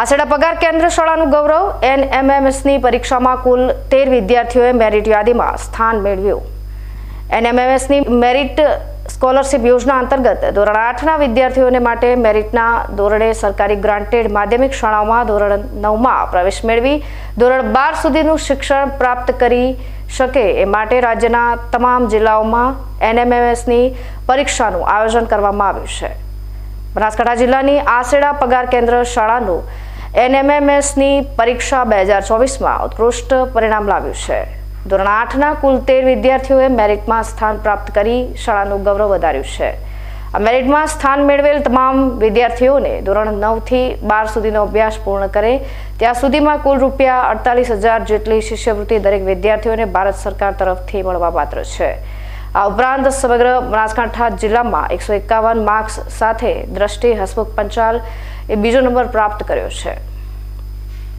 આસેડા પગાર કેન્દ્ર શાળાનું ગૌરવ એનએમએમએસની પરીક્ષામાં કુલ તેર વિદ્યાર્થીઓએ મેરિટ યાદીમાં સ્થાન મેળવ્યું. એનએમએમએસની મેરિટ સ્કોલરશિપ યોજના અંતર્ગત ધોરણ આઠના વિદ્યાર્થીઓને માટે મેરિટના ધોરણે સરકારી ગ્રાન્ટેડ માધ્યમિક શાળાઓમાં ધોરણ નવમાં પ્રવેશ મેળવી ધોરણ બાર સુધીનું શિક્ષણ પ્રાપ્ત કરી શકે એ માટે રાજ્યના તમામ જિલ્લાઓમાં એનએમએમએસની પરીક્ષાનું આયોજન કરવામાં આવ્યું છે. બનાસકાંઠા જિલ્લાની આસેડા પગાર કેન્દ્ર શાળાનું એનએમએમએસની પરીક્ષા બે હજાર ચોવીસમાં ઉત્કૃષ્ટ પરિણામ લાવ્યું છે. ધોરણ આઠના કુલ તેર વિદ્યાર્થીઓએ મેરિટમાં સ્થાન પ્રાપ્ત કરી શાળાનું ગૌરવ વધાર્યું છે. આ મેરિટમાં સ્થાન મેળવેલ તમામ વિદ્યાર્થીઓને ધોરણ નવથી બાર સુધીનો અભ્યાસ પૂર્ણ કરે. ત્યાં સુધીમાં કુલ રૂપિયા અડતાલીસ હજાર જેટલી શિષ્યવૃત્તિ દરેક વિદ્યાર્થીઓને ભારત સરકાર તરફથી મળવાપાત્ર છે. આ ઉપરાંત સમગ્ર બનાસકાંઠા જિલ્લામાં એકસો એકાવન માર્ક્સ સાથે દ્રષ્ટિ હસમુખ પંચાલ એ બીજો નંબર પ્રાપ્ત કર્યો છે.